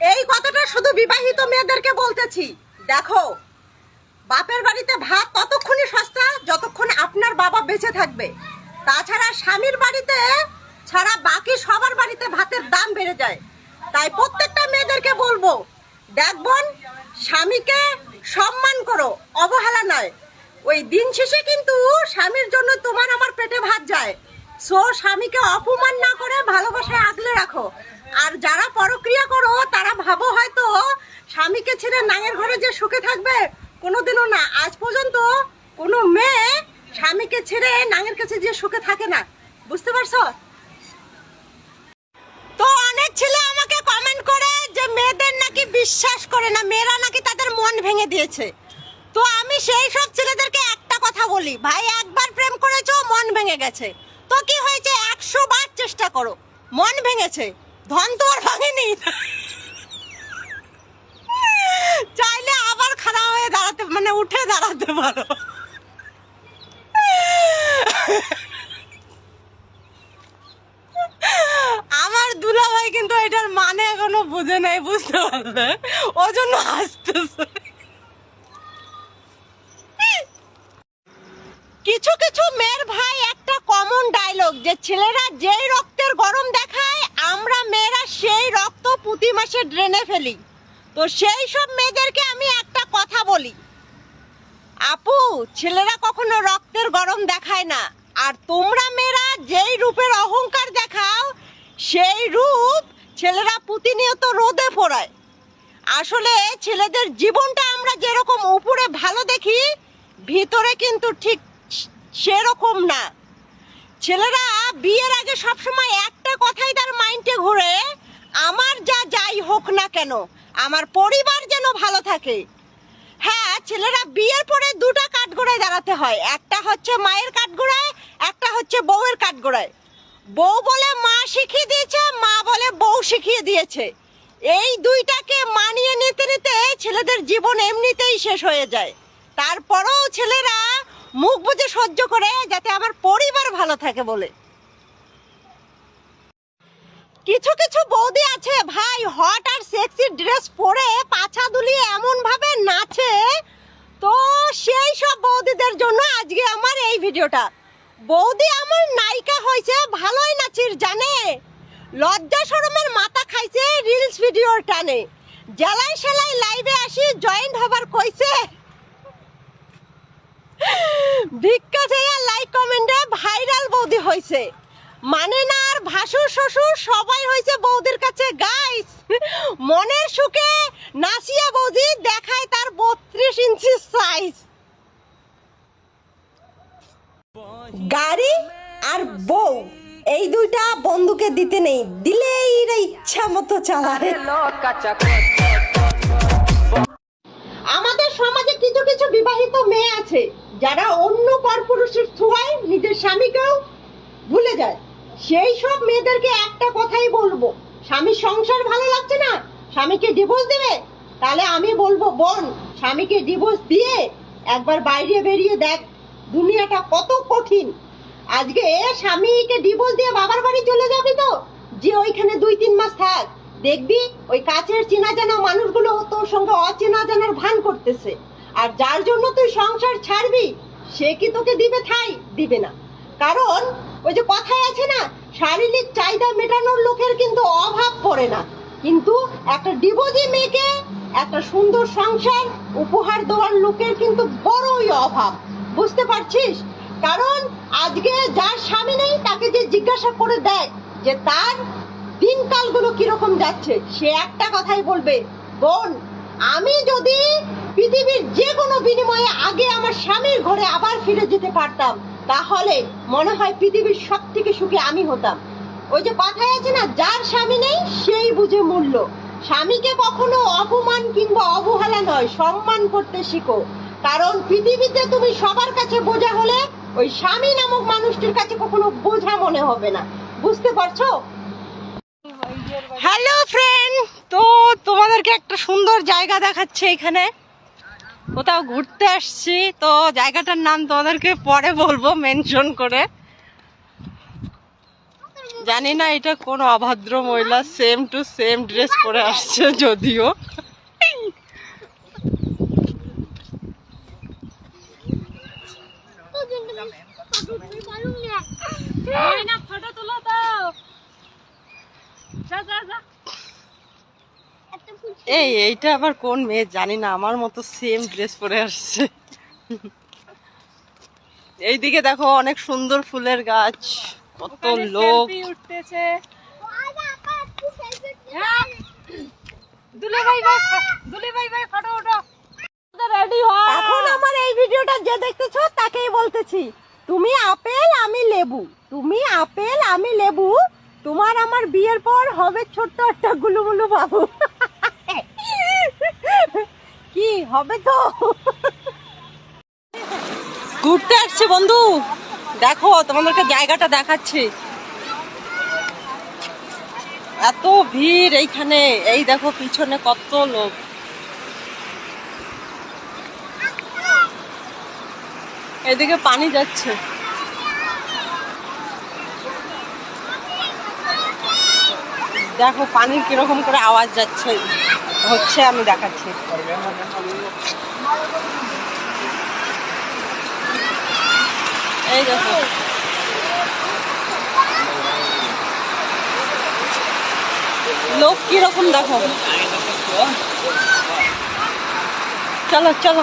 এই কথাটা শুধু বিবাহিত মেয়েদেরকে বলতেছি। দেখো, বাপের বাড়িতে ভাত ততক্ষণই সস্তা যতক্ষণ আপনার বাবা বেঁচে থাকবে। তাছাড়া স্বামীর বাড়িতে ছাড়া বাকি সবার বাড়িতে ভাতের দাম বেড়ে যায়। তাই প্রত্যেকটা মেয়েদেরকে বলব দেখবন স্বামীকে সম্মান করো, অবহেলা নয়। ওই দিন শেষে কিন্তু স্বামীর জন্য তোমার আমার পেটে ভাত যায়। সো স্বামীকে অপমান না করে ভালোবাসায় আগলে রাখো। আর যারা পরক্রিয়া করো, তারা ভাবো হয়তো স্বামীকে ছেড়ে নাঙের ঘরে যে সুখে থাকবে, কোনোদিনও না। আজ পর্যন্ত কোনো মেয়ে স্বামীকে ছেড়ে নাঙের কাছে যে সুখে থাকে না। বুঝতে পারছ? তো অনেক ছেলে আমাকে কমেন্ট করে যে মেয়েদের নাকি বিশ্বাস করে না, মেয়েরা নাকি তাদের মন ভেঙে দিয়েছে। তো আমি সেই সব ছেলেদেরকে একটা কথা বলি, ভাই, একবার প্রেম করেছ, মন ভেঙে গেছে। তো কি হয়েছে? একশো বার চেষ্টা করো, মন ভেঙেছে। ধন তো আর ভাঙেনি? চাইলে আবার খাড়া হয়ে দাঁড়াতে মানে উঠে দাঁড়াতে পারো। আমার দুলাভাই কিন্তু এটার মানে এখনও বুঝে নাই, বুঝতে পারবে ও জন্য হাসতেছে। কিছু কিছু মেয়ের ভাই একটা কমন ডায়লগ যে ছেলেরা যেই রক্তের গরম দেখায় আমরা মেয়েরা সেই রক্ত প্রতি মাসে ড্রেনে ফেলি। তো সেই সব মেয়েদেরকে আমি একটা কথা বলি। আপু, ছেলেরা কখনো রক্তের গরম দেখায় না। আর তোমরা মেয়েরা যেই রূপের অহংকার দেখাও, সেই রূপ ছেলেরা প্রতিনিয়ত রোদে পোড়ায়। আসলে ছেলেদের জীবনটা আমরা যেরকম উপরে ভালো দেখি, ভিতরে কিন্তু ঠিক সেরকম না। ছেলেরা বিয়ের আগে সবসময় একটা কথাই তার মাইন্ডে ঘুরে, আমার যা যাই হোক না কেন, আমার পরিবার যেন ভালো থাকে। হ্যাঁ ছেলেরা বিয়ের পরে দুটো কাঠগোড়ায় দাঁড়াতে হয়। একটা হচ্ছে মায়ের কাঠগোড়ায়, একটা হচ্ছে বউয়ের কাঠগোড়ায়। বউ বলে মা শিখিয়ে দিয়েছে, মা বলে বউ শিখিয়ে দিয়েছে। এই দুইটাকে মানিয়ে নিতে নিতে ছেলেদের জীবন এমনিতেই শেষ হয়ে যায়। তারপরেও ছেলেরা মুখ বুজে সহ্য করে, যাতে আমার পরিবার ভালো থাকে বলে। কিছু কিছু বৌদি আছে, ভাই হট আর সেক্সি ড্রেস পরে পাছা দুলিয়ে এমন ভাবে নাচে। তো সেই সব বৌদিদের জন্য আজকে আমার এই ভিডিওটা। বৌদি আমার নায়িকা হয়েছে, ভালোই নাচির জানে। লজ্জা শরমের মাথা খাইছে রিলস ভিডিওর টানে জেলায় সেলাই লাইভে আসি জয়েন্ট হবার কইছে। ভিক্ষা চেয়ে লাইক কমেন্টে ভাইরাল বৌদি হয়েছে মানে না আর ভাসুর শ্বশুর সবাই হয়েছে বৌদির কাছে। গাইস মনের সুখে নাসিয়া বৌদি দেখায় তার বত্রিশ ইঞ্চি সাইজ গাড়ি আর বউ এই দুইটা বন্ধুকে দিতে নেই দিলেই এরা ইচ্ছা মতো চালায়। আমাদের সমাজে কিছু কিছু বিবাহিত মেয়ে আছে যারা অন্য পরপুরুষের ছোঁয়ায় নিজের স্বামীকেও ভুলে যায়। সেই সব মেয়েদেরকে একটা কথাই বলব। স্বামীর সংসার ভালো লাগছে না? স্বামীকে ডিভোর্স দেবে? তাহলে আমি বলব, বোন, স্বামীকে ডিভোর্স দিয়ে একবার বাইরে বেরিয়ে দেখ। দুনিয়াটা কত কঠিন। আজকে স্বামীকে ডিভোর্স দিয়ে বাবার বাড়ি চলে যাবি তো? যে ওইখানে দুই তিন মাস থাক। দেখবি ওই কাছের চেনা জানা মানুষগুলো তোর সঙ্গে অচেনা জানার ভান করতেছে। আর যার জন্য তুই সংসার ছাড়বি, সে কি তোকে দিবে ঠাই? দিবে না। কারণ ওই যে কথায় আছে না, শারীরিক চাহিদা মেটানোর লোকের কিন্তু অভাব পড়ে না। কিন্তু একটা ডিভোর্সি মেয়েকে একটা সুন্দর সংসার উপহার দেওয়ার লোকের কিন্তু বড়ই অভাব। বুঝতে পারছিস? কারণ আজকে যার স্বামী নেই, তাকে যে জিজ্ঞাসা করে দেয় যে তার দিনকালগুলো কীরকম যাচ্ছে, সে একটা কথাই বলবে, বোন, আমি যদি পৃথিবীর যে কোনো বিনিময়ে আগে আমার স্বামীর ঘরে আবার ফিরে যেতে পারতাম তাহলে মনে হয় পৃথিবীর সব থেকে সুখী আমি হতাম। ওই যে কথায় আছে না, যার স্বামী নেই, সেই বুঝে মূল্য। স্বামীকে কখনো অপমান কিংবা অবহেলা নয়, সম্মান করতে শিখো। কারণ পৃথিবীতে তুমি সবার কাছে বোঝা হলে ওই স্বামী নামক মানুষটির কাছে কখনো বোঝা মনে হবে না। বুঝতে পারছ? হ্যালো ফ্রেন্ড তো তোমাদেরকে একটা সুন্দর জায়গা দেখাচ্ছে এখানে। কোথাও ঘুরতে আসছি, তো জায়গাটার নাম তোমাদেরকে পরে বলব মেনশন করে। জানি না এটা কোন অভদ্র মহিলা সেম টু সেম ড্রেস পরে আসছে যদিও। ফটো তো। যা যা যা। এই এইটা আবার কোন মেয়ে? জানি না আমার মতো সেম ড্রেস পরে আসছে। এইদিকে দেখো অনেক সুন্দর ফুলের গাছ কত লোক। উঠতেছে। দুলে ভাই ভাই দুলে ভাই ভাই ফটো ওঠো রেডি হও এখন আমার এই ভিডিওটা যে দেখতেছো তাকেই বলতেছি তুমি আপেল আমি লেবু। তুমি আপেল আমি লেবু। তোমার আমার বিয়ের পর হবে ছোট্ট একটা গুলুমুলু বাবু। কি হবে তো? ঘুরতে আসছে বন্ধু। দেখো, তোমাদেরকে জায়গাটা দেখাচ্ছি। এত ভিড় এইখানে। এই দেখো, পিছনে কত লোক। এদিকে পানি যাচ্ছে। দেখো, পানির কীরকম করে আওয়াজ যাচ্ছে। হচ্ছে আমি দেখাচ্ছি। লোক কীরকম দেখো? চলো চলো।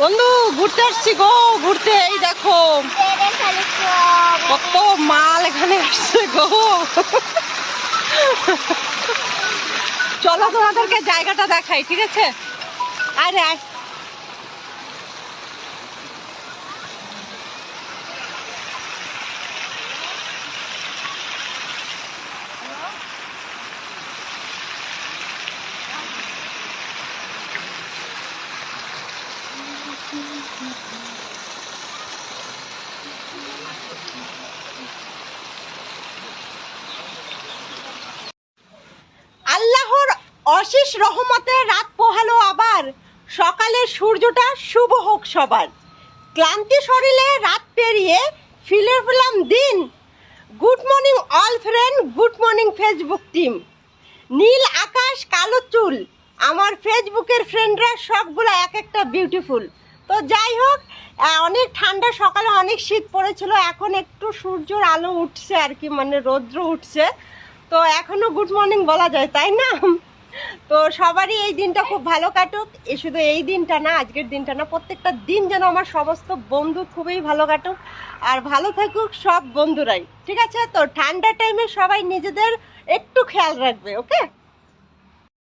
বন্ধু, ঘুরতে আসছি গো, ঘুরতে। এই দেখো, কত মাল এখানে আসছে গো। চলো তোমাদেরকে জায়গাটা দেখাই, ঠিক আছে? আরে আয় অশেষ রহমতে রাত পোহালো আবার। সকালে সূর্যটা শুভ হোক সবার। ক্লান্তি শরীরে রাত পেরিয়ে ফিরে পেলাম দিন। Good morning all friend, good morning Facebook team. নীল আকাশ, কালো চুল। আমার ফেসবুকের ফ্রেন্ডরা সবগুলো এক একটা বিউটিফুল তো যাই হোক অনেক ঠান্ডা সকালে অনেক শীত পড়েছিল, এখন একটু সূর্যর আলো উঠছে আর কি মানে রৌদ্র উঠছে। তো এখনও গুড মর্নিং বলা যায়, তাই না? তো সবারই এই দিনটা খুব ভালো কাটুক। এ শুধু এই দিনটা না, আজকের দিনটা না, প্রত্যেকটা দিন যেন আমার সমস্ত বন্ধু খুবই ভালো কাটুক। আর ভালো থাকুক সব বন্ধুরাই, ঠিক আছে? তো ঠান্ডা টাইমে সবাই নিজেদের একটু খেয়াল রাখবে ওকে